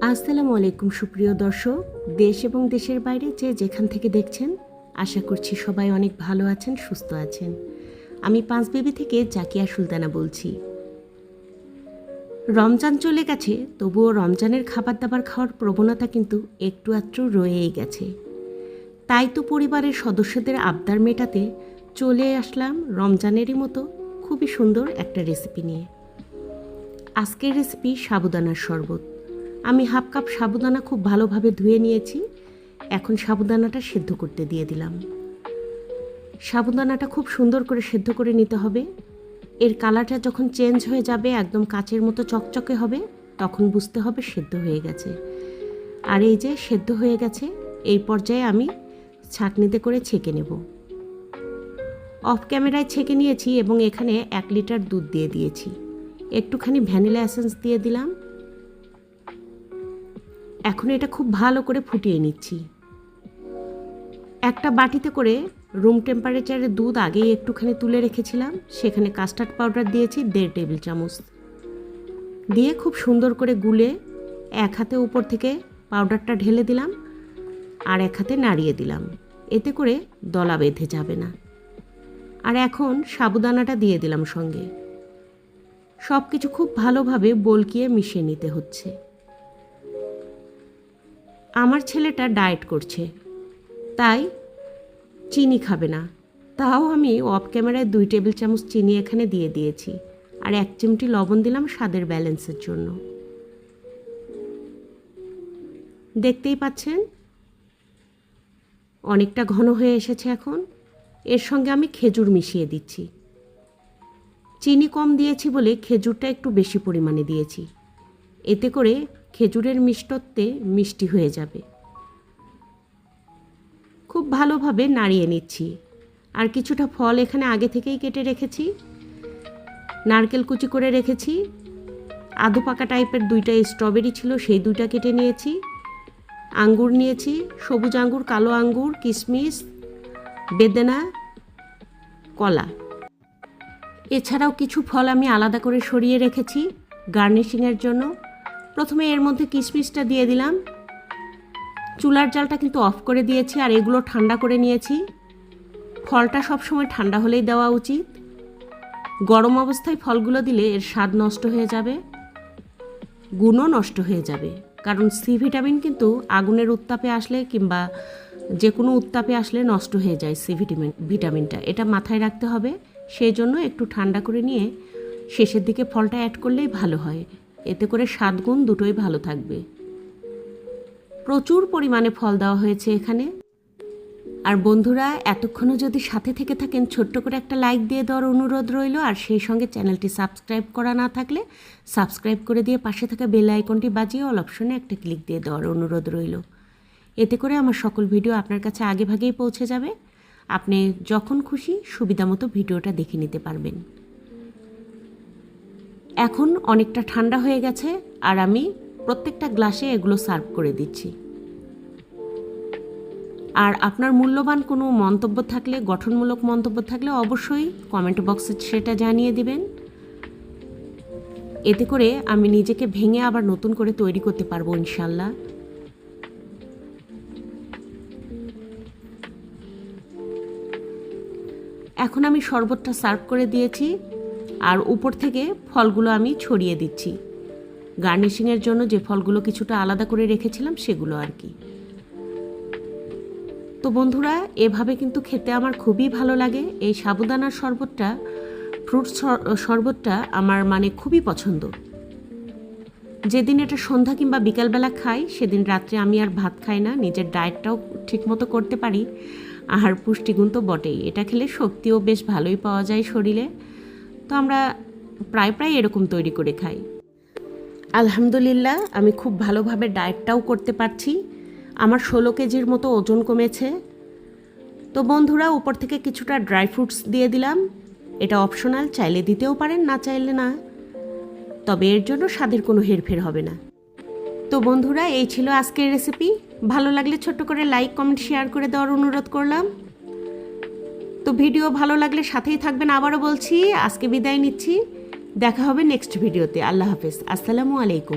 আসসালামু আলাইকুম, সুপ্রিয় দর্শক। দেশ এবং দেশের বাইরে যে যেখান থেকে দেখছেন, আশা করছি সবাই অনেক ভালো আছেন, সুস্থ আছেন। আমি পাঁচবেবি থেকে জাকিয়া সুলতানা বলছি। রমজান চলে গেছে, তবুও রমজানের খাবার দাবার খাওয়ার প্রবণতা কিন্তু একটু আধটু রয়েই গেছে। তাই তো পরিবারের সদস্যদের আবদার মেটাতে চলে আসলাম রমজানেরই মতো খুবই সুন্দর একটা রেসিপি নিয়ে। আজকের রেসিপি সাবুদানার শরবত। আমি হাফ কাপ সাবুদানা খুব ভালোভাবে ধুয়ে নিয়েছি। এখন সাবুদানাটা সেদ্ধ করতে দিয়ে দিলাম। সাবুদানাটা খুব সুন্দর করে সেদ্ধ করে নিতে হবে। এর কালারটা যখন চেঞ্জ হয়ে যাবে, একদম কাচের মতো চকচকে হবে, তখন বুঝতে হবে সেদ্ধ হয়ে গেছে। আর এই যে সেদ্ধ হয়ে গেছে, এই পর্যায়ে আমি ছাঁকনিতে করে ছেঁকে নেব। অফ ক্যামেরায় ছেঁকে নিয়েছি এবং এখানে এক লিটার দুধ দিয়ে দিয়েছি। একটুখানি ভ্যানিলা এসেন্স দিয়ে দিলাম। এখন এটা খুব ভালো করে ফুটিয়ে নিচ্ছি। একটা বাটিতে করে রুম টেম্পারেচারে দুধ আগেই একটুখানি তুলে রেখেছিলাম। সেখানে কাস্টার্ড পাউডার দিয়েছি, দেড় টেবিল চামচ। দিয়ে খুব সুন্দর করে গুলে এক হাতে উপর থেকে পাউডারটা ঢেলে দিলাম আর এক হাতে নাড়িয়ে দিলাম। এতে করে দলা বেঁধে যাবে না। আর এখন সাবুদানাটা দিয়ে দিলাম সঙ্গে। সব কিছু খুব ভালোভাবে বলকিয়ে মিশিয়ে নিতে হচ্ছে। আমার ছেলেটা ডায়েট করছে। তাই চিনি খাবে না। তাও আমি অফ ক্যামেরায় দুই টেবিল চামচ চিনি এখানে দিয়ে দিয়েছি আর এক চিমটি লবণ দিলাম স্বাদের ব্যালেন্সের জন্য। দেখতেই পাচ্ছেন? অনেকটা ঘন হয়ে এসেছে এখন। এর সঙ্গে আমি খেজুর মিশিয়ে দিচ্ছি। চিনি কম দিয়েছি বলে খেজুরটা একটু বেশি পরিমাণে দিয়েছি। এতে করে খেজুরের মিষ্টত্বে মিষ্টি হয়ে যাবে। খুব ভালোভাবে নাড়িয়ে নিচ্ছি। আর কিছুটা ফল এখানে আগে থেকেই কেটে রেখেছি। নারকেল কুচি করে রেখেছি। আধো পাকা টাইপের দুইটা স্ট্রবেরি ছিল, সেই দুইটা কেটে নিয়েছি। আঙ্গুর নিয়েছি, সবুজ আঙ্গুর, কালো আঙ্গুর কিশমিশ বেদেনা, কলা। এছাড়াও কিছু ফল আমি আলাদা করে সরিয়ে রেখেছি গার্নিশিংয়ের জন্য। প্রথমে এর মধ্যে কিশমিশটা দিয়ে দিলাম। চুলার জালটা কিন্তু অফ করে দিয়েছি আর এগুলো ঠান্ডা করে নিয়েছি। ফলটা সবসময় ঠান্ডা হলেই দেওয়া উচিত। গরম অবস্থায় ফলগুলো দিলে এর স্বাদ নষ্ট হয়ে যাবে, গুণও নষ্ট হয়ে যাবে। কারণ সি ভিটামিন কিন্তু আগুনের উত্তাপে আসলে কিংবা যে কোনো উত্তাপে আসলে নষ্ট হয়ে যায় সি ভিটামিন, ভিটামিনটা। এটা মাথায় রাখতে হবে। সেই জন্য একটু ঠান্ডা করে নিয়ে শেষের দিকে ফলটা অ্যাড করলেই ভালো হয়। এতে করে স্বাদ গুণ দুটোই ভালো থাকবে। প্রচুর পরিমাণে ফল দেওয়া হয়েছে এখানে। আর বন্ধুরা, এতক্ষণও যদি সাথে থেকে থাকেন, ছোট্ট করে একটা লাইক দিয়ে দেওয়ার অনুরোধ রইল। আর সেই সঙ্গে চ্যানেলটি সাবস্ক্রাইব করা না থাকলে সাবস্ক্রাইব করে দিয়ে পাশে থাকা বেল আইকনটি বাজিয়ে অল অপশনে একটা ক্লিক দিয়ে দেওয়ার অনুরোধ রইল। এতে করে আমার সকল ভিডিও আপনার কাছে আগে ভাগেই পৌঁছে যাবে। আপনি যখন খুশি সুবিধা মতো ভিডিওটা দেখে নিতে পারবেন। এখন অনেকটা ঠান্ডা হয়ে গেছে আর আমি প্রত্যেকটা গ্লাসে এগুলো সার্ভ করে দিচ্ছি। আর আপনার মূল্যবান কোনো মন্তব্য থাকলে, গঠনমূলক মন্তব্য থাকলে অবশ্যই কমেন্ট বক্সে সেটা জানিয়ে দিবেন। এতে করে আমি নিজেকে ভেঙে আবার নতুন করে তৈরি করতে পারব ইনশাল্লাহ এখন আমি শরবতটা সার্ভ করে দিয়েছি। আর উপর থেকে ফলগুলো আমি ছড়িয়ে দিচ্ছি। গার্নিশিংয়ের জন্য যে ফলগুলো কিছুটা আলাদা করে রেখেছিলাম সেগুলো আর কি। তো বন্ধুরা, এভাবে কিন্তু খেতে আমার খুবই ভালো লাগে। এই সাবুদানার শরবতটা, ফ্রুট শরবতটা আমার মানে খুবই পছন্দ। যেদিন এটা সন্ধ্যা কিংবা বিকালবেলা খাই, সেদিন রাত্রে আমি আর ভাত খাই না, নিজের ডায়েটটাও ঠিকমতো করতে পারি। আর পুষ্টিগুণ তো বটেই। এটা খেলে শক্তিও বেশ ভালোই পাওয়া যায় শরীরে। তো আমরা প্রায় প্রায় এরকম তৈরি করে খাই। আলহামদুলিল্লাহ, আমি খুব ভালোভাবে ডায়েটটাও করতে পারছি। আমার ষোলো কেজির মতো ওজন কমেছে। তো বন্ধুরা, উপর থেকে কিছুটা ড্রাই ফ্রুটস দিয়ে দিলাম। এটা অপশনাল, চাইলে দিতেও পারেন, না চাইলে না। তবে এর জন্য স্বাদের কোনো হেরফের হবে না। তো বন্ধুরা, এই ছিল আজকের রেসিপি ভালো লাগলে ছোট্ট করে লাইক কমেন্ট শেয়ার করে দেওয়ার অনুরোধ করলাম। তো ভিডিও ভালো লাগলে সাথেই থাকবেন, আবারও বলছি, আজকে বিদায় নিচ্ছি। দেখা হবে নেক্সট ভিডিওতে আল্লাহ হাফেজ। আসসালামু আলাইকুম।